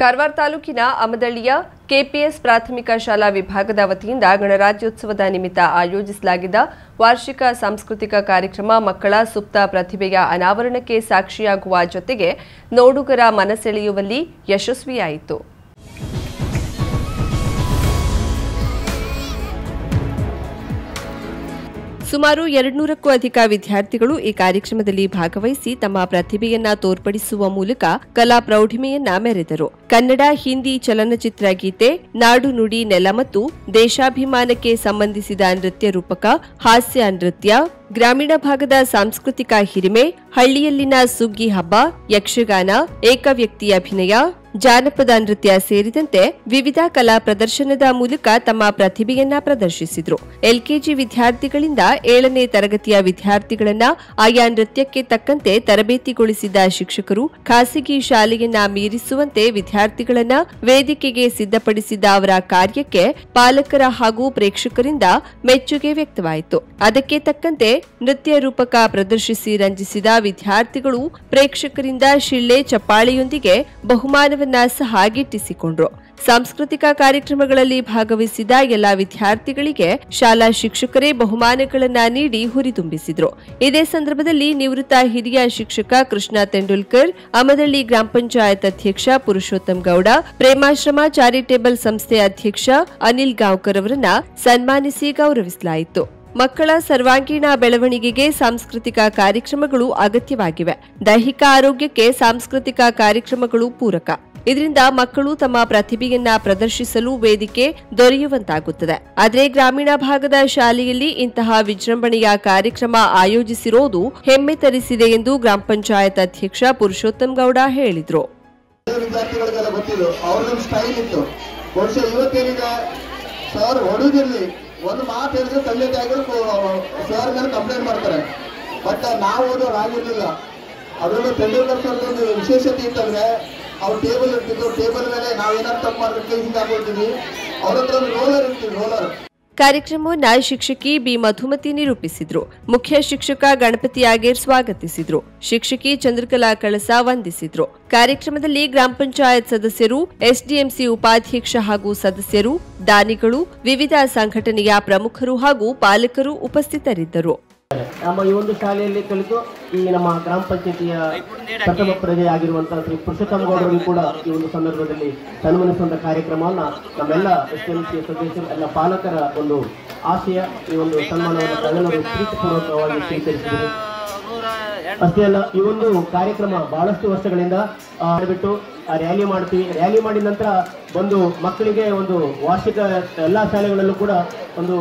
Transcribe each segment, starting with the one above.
ಕಾರವಾರ ತಾಲೂಕಿನ ಅಮದಳ್ಳಿಯ ಕೆಪಿಎಸ್ ಪ್ರಾಥಮಿಕ ಶಾಲಾ ವಿಭಾಗದ ವತಿಯಿಂದ ಗಣರಾಜ್ಯೋತ್ಸವದ ನಿಮಿತ್ತ ಆಯೋಜಿಸಲಾಗಿದ್ದ ವಾರ್ಷಿಕ ಸಾಂಸ್ಕೃತಿಕ ಕಾರ್ಯಕ್ರಮ ಮಕ್ಕಳ ಸುಪ್ತ ಪ್ರತಿಭೆಯ ಅನಾವರಣಕ್ಕೆ ಸಾಕ್ಷಿಯಾಗುವ ಜೊತೆಗೆ ನೋಡುಗರ ಮನಸೆಳೆಯುವಲ್ಲಿ ಯಶಸ್ವಿಯಾಯಿತು. ಸುಮಾರು ಎರಡ್ನೂರಕ್ಕೂ ಅಧಿಕ ವಿದ್ಯಾರ್ಥಿಗಳು ಈ ಕಾರ್ಯಕ್ರಮದಲ್ಲಿ ಭಾಗವಹಿಸಿ ತಮ್ಮ ಪ್ರತಿಭೆಯನ್ನ ತೋರ್ಪಡಿಸುವ ಮೂಲಕ ಕಲಾ ಪ್ರೌಢಿಮೆಯನ್ನ ಮೆರೆದರು. ಕನ್ನಡ, ಹಿಂದಿ ಚಲನಚಿತ್ರ ಗೀತೆ, ನಾಡು ನುಡಿ, ನೆಲ ಮತ್ತು ದೇಶಾಭಿಮಾನಕ್ಕೆ ಸಂಬಂಧಿಸಿದ ನೃತ್ಯ ರೂಪಕ, ಹಾಸ್ಯ ನೃತ್ಯ, ಗ್ರಾಮೀಣ ಭಾಗದ ಸಾಂಸ್ಕೃತಿಕ ಹಿರಿಮೆ, ಹಳ್ಳಿಯಲ್ಲಿನ ಸುಗ್ಗಿ ಹಬ್ಬ, ಯಕ್ಷಗಾನ, ಏಕವ್ಯಕ್ತಿ ಅಭಿನಯ ಜಾನಪದ ನೃತ್ಯ ಸೇರಿದಂತೆ ವಿವಿಧ ಕಲಾ ಪ್ರದರ್ಶನದ ಮೂಲಕ ತಮ್ಮ ಪ್ರತಿಭೆಯನ್ನ ಪ್ರದರ್ಶಿಸಿದ್ರು. ಎಲ್ಕೆಜಿ ವಿದ್ಯಾರ್ಥಿಗಳಿಂದ ಏಳನೇ ತರಗತಿಯ ವಿದ್ಯಾರ್ಥಿಗಳನ್ನ ಆಯಾ ನೃತ್ಯಕ್ಕೆ ತಕ್ಕಂತೆ ತರಬೇತಿಗೊಳಿಸಿದ ಶಿಕ್ಷಕರು, ಖಾಸಗಿ ಶಾಲೆಯನ್ನ ಮೀರಿಸುವಂತೆ ವಿದ್ಯಾರ್ಥಿಗಳನ್ನ ವೇದಿಕೆಗೆ ಸಿದ್ಧಪಡಿಸಿದ ಅವರ ಕಾರ್ಯಕ್ಕೆ ಪಾಲಕರ ಹಾಗೂ ಪ್ರೇಕ್ಷಕರಿಂದ ಮೆಚ್ಚುಗೆ ವ್ಯಕ್ತವಾಯಿತು. ಅದಕ್ಕೆ ತಕ್ಕಂತೆ ನೃತ್ಯ ರೂಪಕ ಪ್ರದರ್ಶಿಸಿ ರಂಜಿಸಿದ ವಿದ್ಯಾರ್ಥಿಗಳು ಪ್ರೇಕ್ಷಕರಿಂದ ಶಿಳ್ಳೆ ಚಪ್ಪಾಳೆಯೊಂದಿಗೆ ಬಹುಮಾನವನ್ನ ಸಹ ಗಿಟ್ಟಿಸಿಕೊಂಡ್ರು ಸಾಂಸ್ಕೃತಿಕ ಕಾರ್ಯಕ್ರಮಗಳಲ್ಲಿ ಭಾಗವಹಿಸಿದ ಎಲ್ಲಾ ವಿದ್ಯಾರ್ಥಿಗಳಿಗೆ ಶಾಲಾ ಶಿಕ್ಷಕರೇ ಬಹುಮಾನಗಳನ್ನ ನೀಡಿ ಹುರಿದುಂಬಿಸಿದ್ರು ಇದೇ ಸಂದರ್ಭದಲ್ಲಿ ನಿವೃತ್ತ ಹಿರಿಯ ಶಿಕ್ಷಕ ಕೃಷ್ಣ ತೆಂಡೂಲ್ಕರ್, ಅಮದಳ್ಳಿ ಗ್ರಾಮ ಪಂಚಾಯತ್ ಅಧ್ಯಕ್ಷ ಪುರುಷೋತ್ತಮ್ ಗೌಡ, ಪ್ರೇಮಾಶ್ರಮ ಚಾರಿಟೇಬಲ್ ಸಂಸ್ಥೆ ಅಧ್ಯಕ್ಷ ಅನಿಲ್ ಗಾಂವ್ಕರ್ ಅವರನ್ನ ಸನ್ಮಾನಿಸಿ ಗೌರವಿಸಲಾಯಿತು. ಮಕ್ಕಳ ಸರ್ವಾಂಗೀಣ ಬೆಳವಣಿಗೆಗೆ ಸಾಂಸ್ಕೃತಿಕ ಕಾರ್ಯಕ್ರಮಗಳು ಅಗತ್ಯವಾಗಿವೆ. ದೈಹಿಕ ಆರೋಗ್ಯಕ್ಕೆ ಸಾಂಸ್ಕೃತಿಕ ಕಾರ್ಯಕ್ರಮಗಳು ಪೂರಕ. ಇದರಿಂದ ಮಕ್ಕಳು ತಮ್ಮ ಪ್ರತಿಭೆಯನ್ನ ಪ್ರದರ್ಶಿಸಲು ವೇದಿಕೆ ದೊರೆಯುವಂತಾಗುತ್ತದೆ. ಆದರೆ ಗ್ರಾಮೀಣ ಭಾಗದ ಶಾಲೆಯಲ್ಲಿ ಇಂತಹ ವಿಜೃಂಭಣೆಯ ಕಾರ್ಯಕ್ರಮ ಆಯೋಜಿಸಿರೋದು ಹೆಮ್ಮೆ ತರಿಸಿದೆ ಎಂದು ಗ್ರಾಮ ಪಂಚಾಯತ್ ಅಧ್ಯಕ್ಷ ಪುರುಷೋತ್ತಮ್ ಗೌಡ ಹೇಳಿದರು. ಸರ್ ಹೊಡುದಿರ್ಲಿ, ಒಂದು ಮಾತು ಹೇಳಿದ್ರೆ ತಂದೆ ತಾಯಿಗಳು ಸರ್ ಮೇಲೆ ಕಂಪ್ಲೇಂಟ್ ಮಾಡ್ತಾರೆ. ಬಟ್ ನಾವು ಓದೋರು ಆಗಿರ್ಲಿಲ್ಲ. ಅದರಲ್ಲೂ ತೆಂಡೂಲ್ಕರ್ ಸರ್ ಒಂದು ವಿಶೇಷತೆ ಇತ್ತಂದ್ರೆ ಅವ್ರ ಟೇಬಲ್ ಇರ್ತಿದ್ರು. ಟೇಬಲ್ ಮೇಲೆ ನಾವೇನಾದ್ರು ತಪ್ಪು ಮಾಡಿದ್ರೆ ಕೈ ಹಿಂಗೆ ಹಾಕೊಳ್ತೀವಿ. ಅವ್ರ ಹತ್ರ ಒಂದು ರೋಲರ್ ಇರ್ತೀವಿ ರೋಲರ್ ಕಾರ್ಯಕ್ರಮವನ್ನ ಶಿಕ್ಷಕಿ ಬಿ ಮಧುಮತಿ ನಿರೂಪಿಸಿದ್ರು. ಮುಖ್ಯ ಶಿಕ್ಷಕ ಗಣಪತಿ ಆಗೇರ್ ಸ್ವಾಗತಿಸಿದ್ರು. ಶಿಕ್ಷಕಿ ಚಂದ್ರಕಲಾ ಕಳಸ ವಂದಿಸಿದ್ರು. ಕಾರ್ಯಕ್ರಮದಲ್ಲಿ ಗ್ರಾಮ ಪಂಚಾಯತ್ ಸದಸ್ಯರು, ಎಸ್ಡಿಎಂಸಿ ಉಪಾಧ್ಯಕ್ಷ ಹಾಗೂ ಸದಸ್ಯರು, ದಾನಿಗಳು, ವಿವಿಧ ಸಂಘಟನೆಯ ಪ್ರಮುಖರು ಹಾಗೂ ಪಾಲಕರು ಉಪಸ್ಥಿತರಿದ್ದರು. ನಮ್ಮ ಈ ಒಂದು ಶಾಲೆಯಲ್ಲಿ ಕಲಿತು ಈ ನಮ್ಮ ಗ್ರಾಮ ಪಂಚಾಯತಿಯ ಪ್ರಥಮ ಪ್ರಜೆ ಆಗಿರುವಂತಹ ಶ್ರೀ ಪುರುಷೋತ್ತಮ ಗೌಡರಿಗೂ ಕೂಡ ಈ ಒಂದು ಸಂದರ್ಭದಲ್ಲಿ ಸನ್ಮಾನಿಸುವಂತ ಕಾರ್ಯಕ್ರಮವನ್ನು ನಮ್ಮೆಲ್ಲ ಎಸ್ ಎಂ ಸಿ ಸದಸ್ಯರು ಎಲ್ಲ ಪಾಲಕರ ಒಂದು ಆಶಯ ಈ ಒಂದು ಸನ್ಮಾನವನ್ನು ಪ್ರೀತಿಪೂರ್ವಕವಾಗಿ ಸ್ವೀಕರಿಸಿದರು ಅಷ್ಟೇ ಅಲ್ಲ ಈ ಒಂದು ಕಾರ್ಯಕ್ರಮ ಬಹಳಷ್ಟು ವರ್ಷಗಳಿಂದ ಆ, ಮಾಡಿಬಿಟ್ಟು ರ್ಯಾಲಿ ಮಾಡ್ತೀವಿ. ರ್ಯಾಲಿ ಮಾಡಿದ ನಂತರ ಒಂದು ಮಕ್ಕಳಿಗೆ ಒಂದು ವಾರ್ಷಿಕ ಎಲ್ಲ ಶಾಲೆಗಳಲ್ಲೂ ಕೂಡ ಒಂದು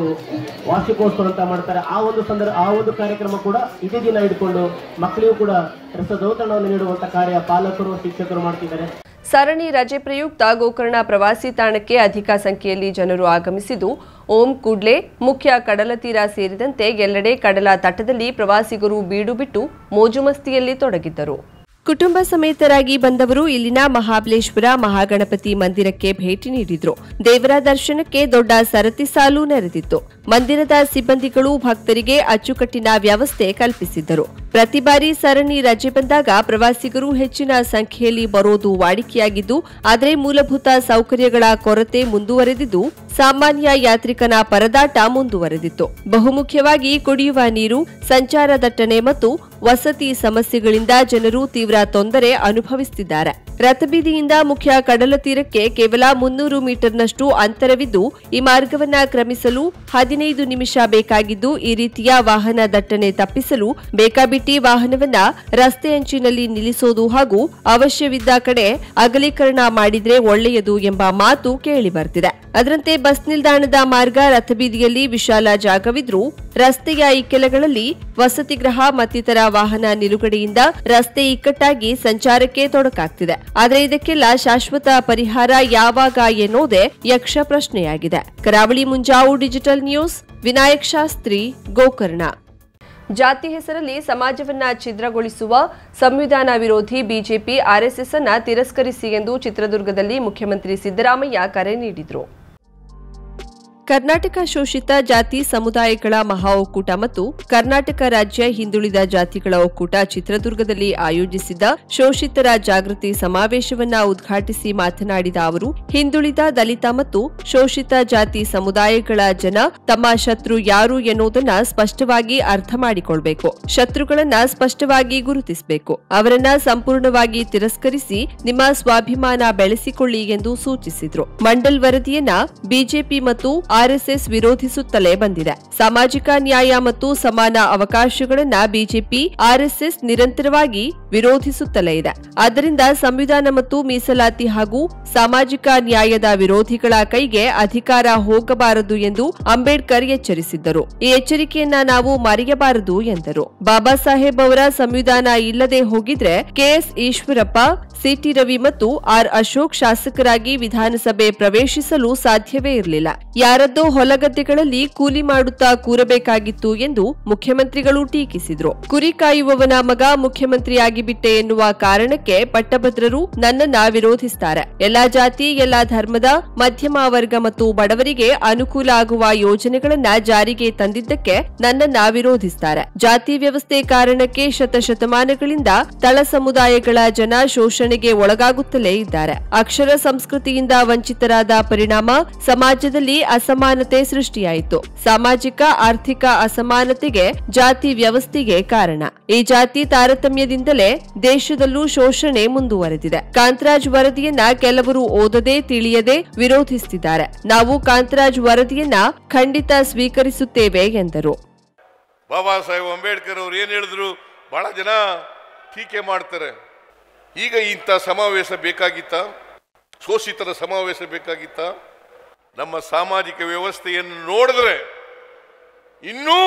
ವಾರ್ಷಿಕೋತ್ಸವ ಅಂತ ಮಾಡ್ತಾರೆ. ಆ ಒಂದು ಸಂದರ್ಭ, ಆ ಒಂದು ಕಾರ್ಯಕ್ರಮ ಕೂಡ ಇದೇ ದಿನ ಇಟ್ಕೊಂಡು ಮಕ್ಕಳಿಗೂ ಕೂಡ ರಸದೌತಣವನ್ನು ನೀಡುವಂತ ಕಾರ್ಯ ಪಾಲಕರು, ಶಿಕ್ಷಕರು ಮಾಡ್ತಿದ್ದಾರೆ. ಸರಣಿ ರಜೆ ಪ್ರಯುಕ್ತ ಗೋಕರ್ಣ ಪ್ರವಾಸಿ ತಾಣಕ್ಕೆ ಅಧಿಕ ಸಂಖ್ಯೆಯಲ್ಲಿ ಜನರು ಆಗಮಿಸಿದ್ದು, ಓಂ ಕೂಡ್ಲೆ, ಮುಖ್ಯ ಕಡಲ ತೀರ ಸೇರಿದಂತೆ ಎಲ್ಲೆಡೆ ಕಡಲ ತಟದಲ್ಲಿ ಪ್ರವಾಸಿಗರು ಬೀಡು ಬಿಟ್ಟು ಮೋಜು ಮಸ್ತಿಯಲ್ಲಿ ತೊಡಗಿದ್ದರು. ಕುಟುಂಬ ಸಮೇತರಾಗಿ ಬಂದವರು ಇಲ್ಲಿನ ಮಹಾಬಲೇಶ್ವರ ಮಹಾಗಣಪತಿ ಮಂದಿರಕ್ಕೆ ಭೇಟಿ ನೀಡಿದ್ರು. ದೇವರ ದರ್ಶನಕ್ಕೆ ದೊಡ್ಡ ಸರತಿ ಸಾಲು ನೆರೆದಿತ್ತು. ಮಂದಿರದ ಸಿಬ್ಬಂದಿಗಳು ಭಕ್ತರಿಗೆ ಅಚ್ಚುಕಟ್ಟಿನ ವ್ಯವಸ್ಥೆ ಕಲ್ಪಿಸಿದ್ದರು. ಪ್ರತಿ ಬಾರಿ ಸರಣಿ ರಜೆ ಬಂದಾಗ ಪ್ರವಾಸಿಗರು ಹೆಚ್ಚಿನ ಸಂಖ್ಯೆಯಲ್ಲಿ ಬರೋದು ವಾಡಿಕೆಯಾಗಿದ್ದು, ಆದರೆ ಮೂಲಭೂತ ಸೌಕರ್ಯಗಳ ಕೊರತೆ ಮುಂದುವರೆದಿದ್ದು, ಸಾಮಾನ್ಯ ಯಾತ್ರಿಕನ ಪರದಾಟ ಮುಂದುವರೆದಿತ್ತು. ಬಹುಮುಖ್ಯವಾಗಿ ಕುಡಿಯುವ ನೀರು, ಸಂಚಾರ ದಟ್ಟಣೆ ಮತ್ತು ವಸತಿ ಸಮಸ್ಯೆಗಳಿಂದ ಜನರು ತೀವ್ರ ತೊಂದರೆ ಅನುಭವಿಸುತ್ತಿದ್ದಾರೆ ರಥಬೀದಿಯಿಂದ ಮುಖ್ಯ ಕಡಲ ತೀರಕ್ಕೆ ಕೇವಲ ಮುನ್ನೂರು ಮೀಟರ್ನಷ್ಟು ಅಂತರವಿದ್ದು, ಈ ಮಾರ್ಗವನ್ನ ಕ್ರಮಿಸಲು ಹದಿನೈದು ನಿಮಿಷ ಬೇಕಾಗಿದ್ದು, ಈ ರೀತಿಯ ವಾಹನ ದಟ್ಟಣೆ ತಪ್ಪಿಸಲು ಬೇಕಾಬಿಟ್ಟಿ ವಾಹನವನ್ನ ರಸ್ತೆ ಅಂಚಿನಲ್ಲಿ ನಿಲ್ಲಿಸೋದು ಹಾಗೂ ಅವಶ್ಯವಿದ್ದ ಕಡೆ ಅಗಲೀಕರಣ ಮಾಡಿದ್ರೆ ಒಳ್ಳೆಯದು ಎಂಬ ಮಾತು ಕೇಳಿ ಬರ್ತಿದೆ. ಅದರಂತೆ ಬಸ್ ನಿಲ್ದಾಣದ ಮಾರ್ಗ ರಥಬೀದಿಯಲ್ಲಿ ವಿಶಾಲ ಜಾಗವಿದ್ರೂ, ರಸ್ತೆಯ ಇಕ್ಕೆಲಗಳಲ್ಲಿ ವಸತಿಗೃಹ ಮತ್ತಿತರ ವಾಹನ ನಿಲುಗಡೆಯಿಂದ ರಸ್ತೆ ಇಕ್ಕಟ್ಟಾಗಿ ಸಂಚಾರಕ್ಕೆ ತೊಡಕಾಗ್ತಿದೆ. ಆದರೆ ಇದಕ್ಕೆಲ್ಲ ಶಾಶ್ವತ ಪರಿಹಾರ ಯಾವಾಗ ಎನ್ನುವುದೇ ಯಕ್ಷ ಪ್ರಶ್ನೆಯಾಗಿದೆ. Karavali Munjavu digital news, Vinayak Shastri, Gokarna. ಜಾತಿ ಹೆಸರಲ್ಲಿ ಸಮಾಜವನ್ನ ಛಿದ್ರಗೊಳಿಸುವ ಸಂವಿಧಾನ ವಿರೋಧಿ ಬಿಜೆಪಿ ಆರ್ಎಸ್ಎಸ್ ಅನ್ನ ತಿರಸ್ಕರಿಸಿ ಎಂದು ಚಿತ್ರದುರ್ಗದಲ್ಲಿ ಮುಖ್ಯಮಂತ್ರಿ ಸಿದ್ದರಾಮಯ್ಯ ಕರೆ ನೀಡಿದರು. ಕರ್ನಾಟಕ ಶೋಷಿತ ಜಾತಿ ಸಮುದಾಯಗಳ ಮಹಾ ಒಕ್ಕೂಟ ಮತ್ತು ಕರ್ನಾಟಕ ರಾಜ್ಯ ಹಿಂದುಳಿದ ಜಾತಿಗಳ ಒಕ್ಕೂಟ ಚಿತ್ರದುರ್ಗದಲ್ಲಿ ಆಯೋಜಿಸಿದ್ದ ಶೋಷಿತರ ಜಾಗೃತಿ ಸಮಾವೇಶವನ್ನ ಉದ್ಘಾಟಿಸಿ ಮಾತನಾಡಿದ ಅವರು, ಹಿಂದುಳಿದ ದಲಿತ ಮತ್ತು ಶೋಷಿತ ಜಾತಿ ಸಮುದಾಯಗಳ ಜನ ತಮ್ಮ ಶತ್ರು ಯಾರು ಎನ್ನುವುದನ್ನ ಸ್ಪಷ್ಟವಾಗಿ ಅರ್ಥ ಮಾಡಿಕೊಳ್ಬೇಕು, ಶತ್ರುಗಳನ್ನ ಸ್ಪಷ್ಟವಾಗಿ ಗುರುತಿಸಬೇಕು, ಅವರನ್ನ ಸಂಪೂರ್ಣವಾಗಿ ತಿರಸ್ಕರಿಸಿ ನಿಮ್ಮ ಸ್ವಾಭಿಮಾನ ಬೆಳೆಸಿಕೊಳ್ಳಿ ಎಂದು ಸೂಚಿಸಿದರು. ಮಂಡಲ್ ವರದಿಯನ್ನ ಬಿಜೆಪಿ ಮತ್ತು ಆರ್ಎಸ್ಎಸ್ ವಿರೋಧಿಸುತ್ತಲೇ ಬಂದಿದೆ. ಸಾಮಾಜಿಕ ನ್ಯಾಯ ಮತ್ತು ಸಮಾನ ಅವಕಾಶಗಳನ್ನ ಬಿಜೆಪಿ, ಆರ್ಎಸ್ಎಸ್ ನಿರಂತರವಾಗಿ ವಿರೋಧಿಸುತ್ತಲೇ ಇದೆ. ಆದ್ದರಿಂದ ಸಂವಿಧಾನ ಮತ್ತು ಮೀಸಲಾತಿ ಹಾಗೂ ಸಾಮಾಜಿಕ ನ್ಯಾಯದ ವಿರೋಧಿಗಳ ಕೈಗೆ ಅಧಿಕಾರ ಹೋಗಬಾರದು ಎಂದು ಅಂಬೇಡ್ಕರ್ ಎಚ್ಚರಿಸಿದ್ದರು. ಈ ಎಚ್ಚರಿಕೆಯನ್ನ ನಾವು ಮರೆಯಬಾರದು ಎಂದರು. ಬಾಬಾ ಸಾಹೇಬ್ ಅವರ ಸಂವಿಧಾನ ಇಲ್ಲದೆ ಹೋಗಿದ್ರೆ ಕೆಎಸ್ ಈಶ್ವರಪ್ಪ, ಸಿಟಿ ರವಿ ಮತ್ತು ಆರ್. ಅಶೋಕ್ ಶಾಸಕರಾಗಿ ವಿಧಾನಸಭೆ ಪ್ರವೇಶಿಸಲು ಸಾಧ್ಯವೇ ಇರಲಿಲ್ಲ. ಯಾರದ್ದೋ ಹೊಲಗದ್ದೆಗಳಲ್ಲಿ ಕೂಲಿ ಮಾಡುತ್ತಾ ಕೂರಬೇಕಾಗಿತ್ತು ಎಂದು ಮುಖ್ಯಮಂತ್ರಿಗಳು ಟೀಕಿಸಿದ್ರು. ಕುರಿ ಕಾಯುವವನ ಮಗ ಮುಖ್ಯಮಂತ್ರಿಯಾಗಿ ಬಿಟ್ಟೆ ಎನ್ನುವ ಕಾರಣಕ್ಕೆ ಪಟ್ಟಭದ್ರರು ನನ್ನನ್ನ ವಿರೋಧಿಸ್ತಾರೆ. ಎಲ್ಲಾ ಜಾತಿ, ಎಲ್ಲಾ ಧರ್ಮದ, ಮಧ್ಯಮ ವರ್ಗ ಮತ್ತು ಬಡವರಿಗೆ ಅನುಕೂಲ ಆಗುವ ಯೋಜನೆಗಳನ್ನ ಜಾರಿಗೆ ತಂದಿದ್ದಕ್ಕೆ ನನ್ನನ್ನ ವಿರೋಧಿಸ್ತಾರೆ. ಜಾತಿ ವ್ಯವಸ್ಥೆ ಕಾರಣಕ್ಕೆ ಶತಶತಮಾನಗಳಿಂದ ತಳ ಸಮುದಾಯಗಳ ಜನ ಶೋಷಣೆಗೆ ಒಳಗಾಗುತ್ತಲೇ ಇದ್ದಾರೆ. ಅಕ್ಷರ ಸಂಸ್ಕೃತಿಯಿಂದ ವಂಚಿತರಾದ ಪರಿಣಾಮ ಸಮಾಜದಲ್ಲಿ ಅಸಮಾನತೆ ಸೃಷ್ಟಿಯಾಯಿತು. ಸಾಮಾಜಿಕ, ಆರ್ಥಿಕ ಅಸಮಾನತೆಗೆ ಜಾತಿ ವ್ಯವಸ್ಥೆಗೆ ಕಾರಣ. ಈ ಜಾತಿ ತಾರತಮ್ಯದಿಂದಲೇ ದೇಶದಲ್ಲೂ ಶೋಷಣೆ ಮುಂದುವರೆದಿದೆ. ಕಾಂತರಾಜ್ ವರದಿಯನ್ನ ಕೆಲವರು ಓದದೆ, ತಿಳಿಯದೆ ವಿರೋಧಿಸುತ್ತಿದ್ದಾರೆ ನಾವು ಕಾಂತರಾಜ್ ವರದಿಯನ್ನ ಖಂಡಿತ ಸ್ವೀಕರಿಸುತ್ತೇವೆ ಎಂದರು. ಬಾಬಾ ಸಾಹೇಬ್ ಅಂಬೇಡ್ಕರ್ ಅವರು ಏನು ಹೇಳಿದ್ರು? ಬಹಳ ಜನ ಟೀಕೆ ಮಾಡ್ತಾರೆ. ಈಗ ಇಂಥ ಸಮಾವೇಶ ಬೇಕಾಗಿತ್ತ? ಶೋಷಿತರ ಸಮಾವೇಶ ಬೇಕಾಗಿತ್ತ? ನಮ್ಮ ಸಾಮಾಜಿಕ ವ್ಯವಸ್ಥೆಯನ್ನು ನೋಡಿದ್ರೆ ಇನ್ನೂ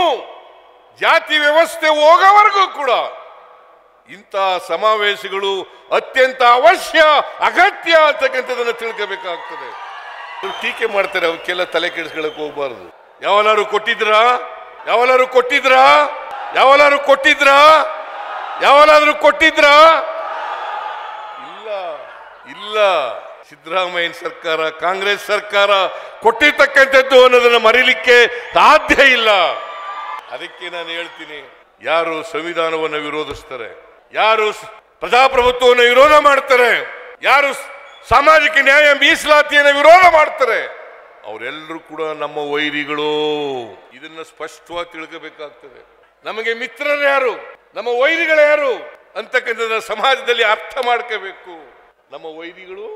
ಜಾತಿ ವ್ಯವಸ್ಥೆ ಹೋಗೋವರೆಗೂ ಕೂಡ ಇಂಥ ಸಮಾವೇಶಗಳು ಅತ್ಯಂತ ಅವಶ್ಯ, ಅಗತ್ಯ ಅಂತಕ್ಕಂಥದ್ದನ್ನು ತಿಳ್ಕೋಬೇಕಾಗ್ತದೆ. ಟೀಕೆ ಮಾಡ್ತಾರೆ, ಅವಕ್ಕೆಲ್ಲ ತಲೆ ಕೆಡಿಸ್ಕೊಳಕ್ ಹೋಗ್ಬಾರ್ದು. ಯಾವಲಾರು ಕೊಟ್ಟಿದ್ರಾ? ಯಾವಲಾರು ಕೊಟ್ಟಿದ್ರಾ? ಯಾವಲಾರು ಕೊಟ್ಟಿದ್ರಾ? ಯಾವಲಾದ್ರೂ ಕೊಟ್ಟಿದ್ರಾ? ಇಲ್ಲ ಇಲ್ಲ. ಸಿದ್ದರಾಮಯ್ಯನ ಸರ್ಕಾರ, ಕಾಂಗ್ರೆಸ್ ಸರ್ಕಾರ ಕೊಟ್ಟಿರ್ತಕ್ಕಂಥದ್ದು ಅನ್ನೋದನ್ನು ಮರೀಲಿಕ್ಕೆ ಸಾಧ್ಯ ಇಲ್ಲ. ಅದಕ್ಕೆ ನಾನು ಹೇಳ್ತೀನಿ, ಯಾರು ಸಂವಿಧಾನವನ್ನು ವಿರೋಧಿಸ್ತಾರೆ, ಯಾರು ಪ್ರಜಾಪ್ರಭುತ್ವವನ್ನು ವಿರೋಧ ಮಾಡ್ತಾರೆ, ಯಾರು ಸಾಮಾಜಿಕ ನ್ಯಾಯ ಮೀಸಲಾತಿಯನ್ನು ವಿರೋಧ ಮಾಡ್ತಾರೆ, ಅವರೆಲ್ಲರೂ ಕೂಡ ನಮ್ಮ ವೈರಿಗಳು. ಇದನ್ನ ಸ್ಪಷ್ಟವಾಗಿ ತಿಳ್ಕೋಬೇಕಾಗ್ತದೆ. ನಮಗೆ ಮಿತ್ರರು ಯಾರು? ನಮ್ಮ ವೈರಿಗಳು ಯಾರು? ಅಂತಕ್ಕಂಥದ್ದನ್ನ ಸಮಾಜದಲ್ಲಿ ಅರ್ಥ ಮಾಡ್ಕೋಬೇಕು. ನಮ್ಮ ವೈರಿಗಳು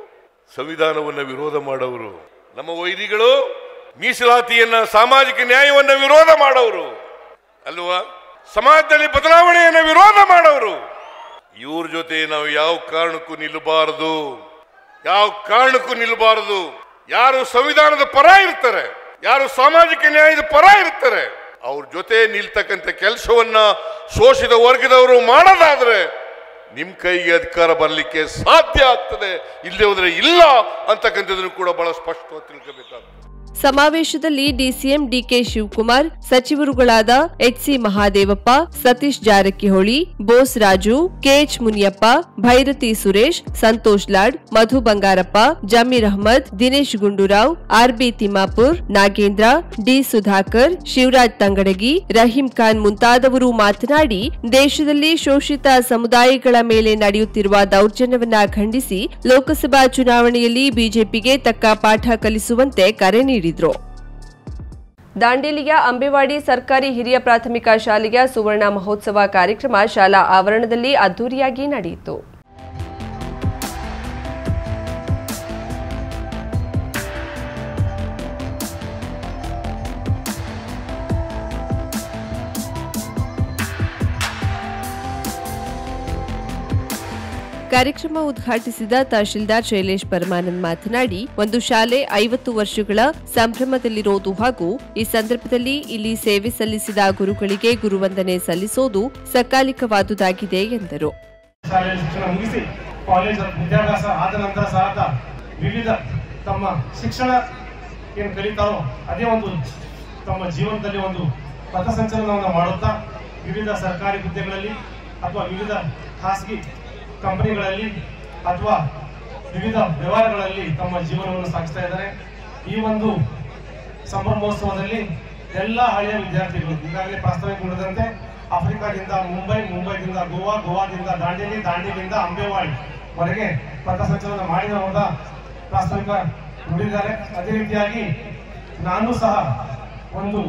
ಸಂವಿಧಾನವನ್ನ ವಿರೋಧ ಮಾಡೋರು, ನಮ್ಮ ವೈರಿಗಳು ಮೀಸಲಾತಿಯನ್ನ, ಸಾಮಾಜಿಕ ನ್ಯಾಯವನ್ನ ವಿರೋಧ ಮಾಡೋರು, ಅಲ್ವಾ? ಸಮಾಜದಲ್ಲಿ ಬದಲಾವಣೆಯನ್ನ ವಿರೋಧ ಮಾಡೋರು. ಇವ್ರ ಜೊತೆ ನಾವು ಯಾವ ಕಾರಣಕ್ಕೂ ನಿಲ್ಲಬಾರದು. ಯಾವ ಕಾರಣಕ್ಕೂ ನಿಲ್ಲಬಾರದು. ಯಾರು ಸಂವಿಧಾನದ ಪರ ಇರ್ತಾರೆ, ಯಾರು ಸಾಮಾಜಿಕ ನ್ಯಾಯದ ಪರ ಇರ್ತಾರೆ, ಅವ್ರ ಜೊತೆ ನಿಲ್ತಕ್ಕಂಥ ಕೆಲಸವನ್ನ ಶೋಷಿತ ವರ್ಗದವರು ಮಾಡೋದಾದ್ರೆ ನಿಮ್ ಕೈಗೆ ಅಧಿಕಾರ ಬರಲಿಕ್ಕೆ ಸಾಧ್ಯ ಆಗ್ತದೆ. ಇಲ್ಲದೆ ಹೋದರೆ ಇಲ್ಲ ಅಂತಕ್ಕಂಥದ್ದನ್ನು ಕೂಡ ಬಹಳ ಸ್ಪಷ್ಟವಾಗಿ ತಿಳ್ಕೋಬೇಕಾಗ್ತದೆ. ಸಮಾವೇಶದಲ್ಲಿ DCM DK Shivakumar, ಸಚಿವರುಗಳಾದ HC Mahadevappa, Satish Jarkiholi, Bose Raju, KH Muniyappa, Byrathi Suresh, Santosh Lad, Madhu Bangarappa, Zameer Ahmed, Dinesh Gundurao, RB Timmapur, Nagendra, D Sudhakar, Shivaraj Tangadagi, Rahim Khan ಮುಂತಾದವರು ಮಾತನಾಡಿ, ದೇಶದಲ್ಲಿ ಶೋಷಿತ ಸಮುದಾಯಗಳ ಮೇಲೆ ನಡೆಯುತ್ತಿರುವ ದೌರ್ಜನ್ಯವನ್ನ ಖಂಡಿಸಿ, ಲೋಕಸಭಾ ಚುನಾವಣೆಯಲ್ಲಿ ಬಿಜೆಪಿಗೆ ತಕ್ಕ ಪಾಠ ಕಲಿಸುವಂತೆ ಕರೆ ನೀಡಿದ್ರು. ದಾಂಡೇಲಿಯ ಅಂಬೆವಾಡಿ ಸರ್ಕಾರಿ ಹಿರಿಯ ಪ್ರಾಥಮಿಕ ಶಾಲೆಯ ಸುವರ್ಣ ಮಹೋತ್ಸವ ಕಾರ್ಯಕ್ರಮ ಶಾಲಾ ಆವರಣದಲ್ಲಿ ಅದ್ದೂರಿಯಾಗಿ ನಡೆಯಿತು. ಕಾರ್ಯಕ್ರಮ ಉದ್ಘಾಟಿಸಿದ ತಹಶೀಲ್ದಾರ್ ಶೈಲೇಶ್ ಪರಮಾನಂದ್ ಮಾತನಾಡಿ, ಒಂದು ಶಾಲೆ ಐವತ್ತು ವರ್ಷಗಳ ಸಂಭ್ರಮದಲ್ಲಿರೋದು ಹಾಗೂ ಈ ಸಂದರ್ಭದಲ್ಲಿ ಇಲ್ಲಿ ಸೇವೆ ಸಲ್ಲಿಸಿದ ಗುರುಗಳಿಗೆ ಗುರುವಂದನೆ ಸಲ್ಲಿಸೋದು ಸಕಾಲಿಕವಾದುದಾಗಿದೆ ಎಂದರು. ವಿದ್ಯಾಭ್ಯಾಸ ಆದ ನಂತರ ವಿವಿಧ ತಮ್ಮ ಶಿಕ್ಷಣ ಏನು ಅದೇ ಒಂದು ತಮ್ಮ ಜೀವನದಲ್ಲಿ ಒಂದು ಪಥಸಂಚಲನವನ್ನು ಮಾಡುತ್ತಾ ವಿವಿಧ ಸರ್ಕಾರಿ ಹುದ್ದೆಗಳಲ್ಲಿ ಅಥವಾ ವಿವಿಧ ಖಾಸಗಿ ಕಂಪನಿಗಳಲ್ಲಿ ಅಥವಾ ವಿವಿಧ ವ್ಯವಹಾರಗಳಲ್ಲಿ ತಮ್ಮ ಜೀವನವನ್ನು ಸಾಗಿಸ್ತಾ ಇದ್ದಾರೆ. ಈ ಒಂದು ಸಂಭ್ರಮೋತ್ಸವದಲ್ಲಿ ಎಲ್ಲ ಹಳೆಯ ವಿದ್ಯಾರ್ಥಿಗಳು, ಈಗಾಗಲೇ ಉಳಿದಂತೆ ಆಫ್ರಿಕಾದಿಂದ ಮುಂಬೈ, ಮುಂಬೈದಿಂದ ಗೋವಾ, ಗೋವಾದಿಂದ ದಾಂಡೇಲಿ, ದಾಂಡೇಲಿಯಿಂದ ಅಂಬೇವಾಡಿ ವರೆಗೆ ಪಥಸಂಚಲನ ಮಾಡಿದವರ ಪ್ರಾಸ್ತಾವಿಕ ನುಡಿದ್ದಾರೆ. ಅದೇ ರೀತಿಯಾಗಿ ನಾನು ಸಹ ಒಂದು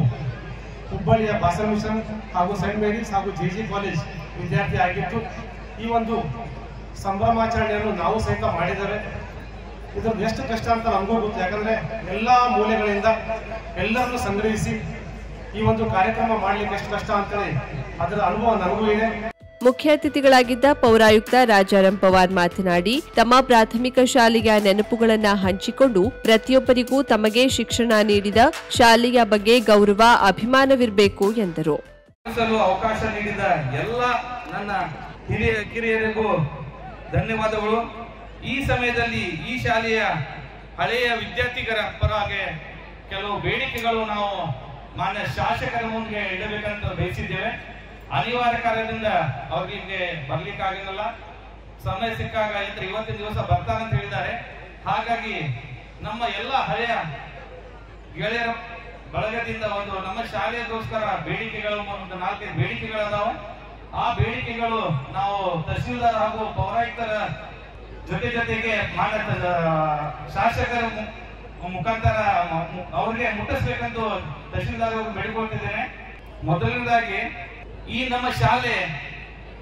ಹುಬ್ಬಳ್ಳಿಯ ಬಾಸಲ್ ಮಿಷನ್ ಹಾಗೂ ಸೈಂಟ್ ಮೇರೀಸ್ ಹಾಗೂ ಜೆ ಜಿ ಕಾಲೇಜ್ ವಿದ್ಯಾರ್ಥಿ ಆಗಿತ್ತು. ಈ ಒಂದು ಸಂಭ್ರಮಾಚರಣೆಯನ್ನು ನಾವು ಸಹಿತ ಮಾಡಿದ್ದೇವೆ. ಇದ್ರದ್ದು ಎಷ್ಟು ಕಷ್ಟ ಅಂತ ನಮಗೂ ಗೊತ್ತು. ಯಾಕಂದ್ರೆ ಎಲ್ಲಾ ಮೂಲೆಗಳಿಂದ ಎಲ್ಲರನ್ನು ಸಂಗ್ರಹಿಸಿ ಈ ಒಂದು ಕಾರ್ಯಕ್ರಮ ಮಾಡಲಿಕ್ಕೆ ಎಷ್ಟು ಕಷ್ಟ ಅಂತೇಳಿ ಅದರ ಅನುಭವ ನನಗೂ ಇದೆ. ಮುಖ್ಯ ಅತಿಥಿಗಳಾಗಿದ್ದ ಪೌರಾಯುಕ್ತ ರಾಜಾರಾಮ್ ಪವಾರ್ ಮಾತನಾಡಿ ತಮ್ಮ ಪ್ರಾಥಮಿಕ ಶಾಲೆಯ ನೆನಪುಗಳನ್ನು ಹಂಚಿಕೊಂಡು ಪ್ರತಿಯೊಬ್ಬರಿಗೂ ತಮಗೆ ಶಿಕ್ಷಣ ನೀಡಿದ ಶಾಲೆಯ ಬಗ್ಗೆ ಗೌರವ ಅಭಿಮಾನವಿರಬೇಕು ಎಂದರು. ಅವಕಾಶ ನೀಡಿದ ಎಲ್ಲ ನನ್ನ ಹಿರಿಯ ಕಿರಿಯರಿಗೂ ಧನ್ಯವಾದಗಳು. ಈ ಸಮಯದಲ್ಲಿ ಈ ಶಾಲೆಯ ಹಳೆಯ ವಿದ್ಯಾರ್ಥಿಗಳ ಪರವಾಗಿ ಕೆಲವು ಬೇಡಿಕೆಗಳು ನಾವು ಮಾನ್ಯ ಶಾಸಕರ ಮುಂದೆ ಇಡಬೇಕಂತ ಬಯಸಿದ್ದೇವೆ. ಅನಿವಾರ್ಯ ಕಾರ್ಯದಿಂದ ಅವ್ರಿಗೆ ಬರ್ಲಿಕ್ಕಾಗಿಲ್ಲ. ಸಮಯ ಸಿಕ್ಕಾಗ ಇದ್ರೆ ಇವತ್ತಿನ ದಿವಸ ಬರ್ತಾರಂತ ಹೇಳಿದ್ದಾರೆ. ಹಾಗಾಗಿ ನಮ್ಮ ಎಲ್ಲ ಹಳೆಯ ಗೆಳೆಯರ ಬಳಗದಿಂದ ಒಂದು ನಮ್ಮ ಶಾಲೆಯಗೋಸ್ಕರ ಬೇಡಿಕೆಗಳು ಒಂದು ನಾಲ್ಕೈದು ಬೇಡಿಕೆಗಳದಾವ. ಆ ಬೇಡಿಕೆಗಳು ನಾವು ತಹಸೀಲ್ದಾರ್ ಹಾಗೂ ಪೌರಾಯುಕ್ತರ ಜೊತೆ ಜೊತೆಗೆ ಮಾಡ ಶಾಸಕರ ಮುಖಾಂತರ ಅವ್ರಿಗೆ ಮುಟ್ಟಿಸ್ಬೇಕಂತ ತಹಸೀಲ್ದಾರ್ ಅವರು ಬೇಡಿಕೊಳ್ತಿದ್ದೇನೆ. ಮೊದಲನೇದಾಗಿ, ಈ ನಮ್ಮ ಶಾಲೆ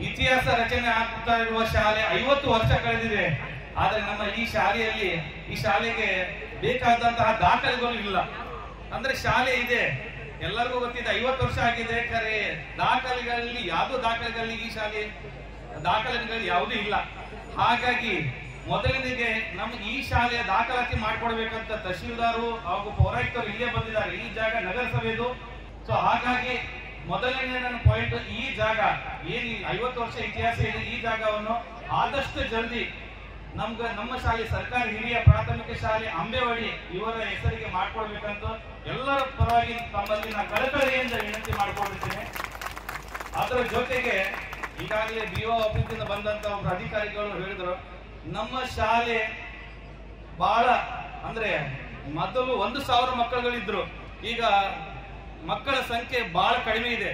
ಇತಿಹಾಸ ರಚನೆ ಆಗ್ತಾ ಇರುವ ಶಾಲೆ ಐವತ್ತು ವರ್ಷ ಕಳೆದಿದೆ. ಆದ್ರೆ ನಮ್ಮ ಈ ಶಾಲೆಯಲ್ಲಿ, ಈ ಶಾಲೆಗೆ ಬೇಕಾದಂತಹ ದಾಖಲೆಗಳು ಇಲ್ಲ. ಅಂದ್ರೆ ಶಾಲೆ ಇದೆ. ಎಲ್ಲರಿಗೂ ಗೊತ್ತಿದೆ, ಐವತ್ತು ವರ್ಷ ಆಗಿದೆ ಖರೆ ದಾಖಲೆಗಳಲ್ಲಿ, ಯಾವುದೋ ದಾಖಲೆಗಳಲ್ಲಿ ಈ ಶಾಲೆ? ದಾಖಲೆಗಳು ಯಾವುದೂ ಇಲ್ಲ. ಹಾಗಾಗಿ ಮೊದಲನಿಗೆ ನಮ್ಗೆ ಈ ಶಾಲೆಯ ದಾಖಲಾತಿ ಮಾಡ್ಕೊಡ್ಬೇಕಂತ ತಹಶೀಲ್ದಾರು ಹಾಗೂ ಪೌರಾಯುಕ್ತರು ಇಲ್ಲೇ ಬಂದಿದ್ದಾರೆ. ಈ ಜಾಗ ನಗರಸಭೆದು. ಸೊ ಹಾಗಾಗಿ ಮೊದಲನೇ ನನ್ನ ಪಾಯಿಂಟ್ ಈ ಜಾಗ. ಏನ್ ಐವತ್ತು ವರ್ಷ ಇತಿಹಾಸ ಇದೆ ಈ ಜಾಗವನ್ನು ಆದಷ್ಟು ಜಲ್ದಿ ನಮ್ಗೆ ನಮ್ಮ ಶಾಲೆ ಸರ್ಕಾರಿ ಹಿರಿಯ ಪ್ರಾಥಮಿಕ ಶಾಲೆ ಅಂಬೇವಾಡಿ ಇವರ ಹೆಸರಿಗೆ ಮಾಡ್ಕೊಡ್ಬೇಕಂತ ಎಲ್ಲರ ಪರವಾಗಿ ತಮ್ಮಲ್ಲಿ ನಾನು ಕಳಕಳಿಯಿಂದ ವಿನಂತಿ ಮಾಡಿಕೊಂಡಿದ್ದೇನೆ. ಅದರ ಜೊತೆಗೆ ಈಗಾಗಲೇ ಬಿ ಒ ಆಫೀಸಿಂದ ಬಂದಂತ ಒಬ್ಬರು ಅಧಿಕಾರಿಗಳು ಹೇಳಿದ್ರು, ನಮ್ಮ ಶಾಲೆ ಬಹಳ ಅಂದ್ರೆ ಮೊದಲು ಒಂದು ಸಾವಿರ ಮಕ್ಕಳುಗಳಿದ್ರು. ಈಗ ಮಕ್ಕಳ ಸಂಖ್ಯೆ ಬಹಳ ಕಡಿಮೆ ಇದೆ.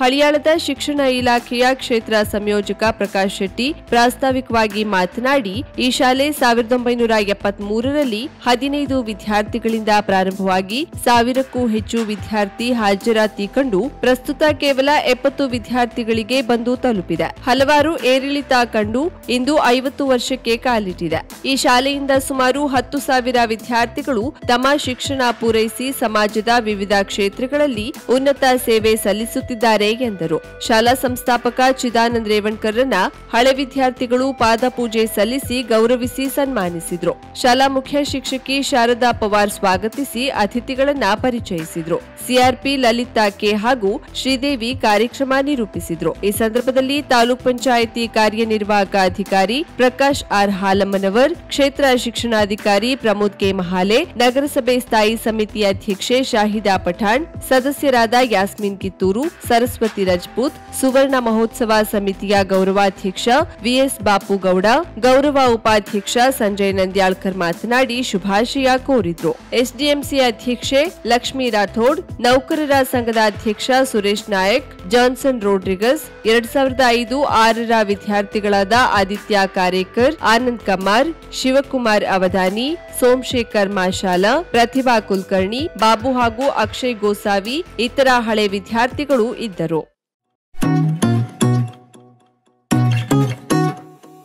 ಹಳಿಯಾಳದ ಶಿಕ್ಷಣ ಇಲಾಖೆಯ ಕ್ಷೇತ್ರ ಸಂಯೋಜಕ ಪ್ರಕಾಶ್ ಶೆಟ್ಟಿ ಪ್ರಾಸ್ತಾವಿಕವಾಗಿ ಮಾತನಾಡಿ, ಈ ಶಾಲೆ ಸಾವಿರದ ಒಂಬೈನೂರ ಎಪ್ಪತ್ಮೂರರಲ್ಲಿ ಹದಿನೈದು ವಿದ್ಯಾರ್ಥಿಗಳಿಂದ ಪ್ರಾರಂಭವಾಗಿ ಸಾವಿರಕ್ಕೂ ಹೆಚ್ಚು ವಿದ್ಯಾರ್ಥಿ ಹಾಜರಾತಿ ಕಂಡು ಪ್ರಸ್ತುತ ಕೇವಲ ಎಪ್ಪತ್ತು ವಿದ್ಯಾರ್ಥಿಗಳಿಗೆ ಬಂದು ತಲುಪಿದೆ. ಹಲವಾರು ಏರಿಳಿತ ಕಂಡು ಇಂದು ಐವತ್ತು ವರ್ಷಕ್ಕೆ ಕಾಲಿಟ್ಟಿದೆ. ಈ ಶಾಲೆಯಿಂದ ಸುಮಾರು ಹತ್ತು ಸಾವಿರ ವಿದ್ಯಾರ್ಥಿಗಳು ತಮ್ಮ ಶಿಕ್ಷಣ ಪೂರೈಸಿ ಸಮಾಜದ ವಿವಿಧ ಕ್ಷೇತ್ರಗಳಲ್ಲಿ ಉನ್ನತ ಸೇವೆ ಸಲ್ಲಿಸುತ್ತಿದ್ದಾರೆ ಎಂದರು. ಶಾಲಾ ಸಂಸ್ಥಾಪಕ ಚಿದಾನಂದ ರೇವಣ್ಕರ್ರನ್ನ ಹಳೆ ವಿದ್ಯಾರ್ಥಿಗಳು ಪಾದಪೂಜೆ ಸಲ್ಲಿಸಿ ಗೌರವಿಸಿ ಸನ್ಮಾನಿಸಿದ್ರು. ಶಾಲಾ ಮುಖ್ಯ ಶಿಕ್ಷಕಿ ಶಾರದಾ ಪವಾರ್ ಸ್ವಾಗತಿಸಿ ಅತಿಥಿಗಳನ್ನ ಪರಿಚಯಿಸಿದ್ರು. ಸಿಆರ್ಪಿ ಲಲಿತಾ ಕೆ ಹಾಗೂ ಶ್ರೀದೇವಿ ಕಾರ್ಯಕ್ರಮ ನಿರೂಪಿಸಿದ್ರು. ಈ ಸಂದರ್ಭದಲ್ಲಿ ತಾಲೂಕ್ ಪಂಚಾಯಿತಿ ಕಾರ್ಯನಿರ್ವಾಹಕ ಅಧಿಕಾರಿ ಪ್ರಕಾಶ್ ಆರ್ ಹಾಲಮ್ಮನವರ್, ಕ್ಷೇತ್ರ ಶಿಕ್ಷಣಾಧಿಕಾರಿ ಪ್ರಮೋದ್ ಕೆ ಮಹಾಲೆ, ನಗರಸಭೆ ಸ್ಥಾಯಿ ಸಮಿತಿ ಅಧ್ಯಕ್ಷೆ ಶಾಹಿದಾ ಪಠಾಣ್, ಸದಸ್ಯರಾದ ಯಾಸ್ಮಿನ್ ಕಿತ್ತೂರು, ಸರಸ್ವತಿ ರಜಪೂತ್ ಸುವರ್ಣ ಮಹೋತ್ಸವ ಸಮಿತಿಯ ಗೌರವಾಧ್ಯಕ್ಷ ವಿಎಸ್ ಬಾಪುಗೌಡ, ಗೌರವ ಉಪಾಧ್ಯಕ್ಷ ಸಂಜಯ್ ನಂದ್ಯಾಳ್ಕರ್ ಮಾತನಾಡಿ ಶುಭಾಶಯ ಕೋರಿದ್ರು. ಎಸ್ಡಿಎಂಸಿ ಅಧ್ಯಕ್ಷೆ ಲಕ್ಷ್ಮೀ ರಾಥೋಡ್, ನೌಕರರ ಸಂಘದ ಅಧ್ಯಕ್ಷ ಸುರೇಶ್ ನಾಯಕ್, ಜಾನ್ಸನ್ ರೋಡ್ರಿಗಸ್, ಎರಡ್ ಸಾವಿರದ ಐದು ಆರರ ವಿದ್ಯಾರ್ಥಿಗಳಾದ ಆದಿತ್ಯ ಕಾರೇಕರ್, ಆನಂದ್ ಕಮಾರ್ ಶಿವಕುಮಾರ್ ಅವಧಾನಿ, ಸೋಮಶೇಖರ್ ಮಾಶಾಲ, ಪ್ರತಿಭಾ ಕುಲಕರ್ಣಿ, ಬಾಬು ಹಾಗೂ ಅಕ್ಷಯ್ ಗೋಸಾವಿ, ಇತರ ಹಳೆ ವಿದ್ಯಾರ್ಥಿಗಳು ಇದ್ದರು.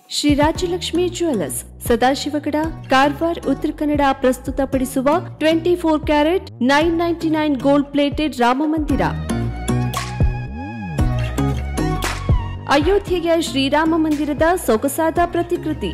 ಶ್ರೀ ರಾಜಲಕ್ಷ್ಮಿ ಜ್ಯುವೆಲರ್ಸ್ ಸದಾಶಿವಗಡ, ಕಾರವಾರ್, ಉತ್ತರ ಕನ್ನಡ ಪ್ರಸ್ತುತಪಡಿಸುವ twenty four carat, nine ninety nine gold plated Rama Mandira. ಅಯೋಧ್ಯೆಯ ಶ್ರೀರಾಮ ಮಂದಿರದ ಸೊಗಸಾದ ಪ್ರತಿಕೃತಿ.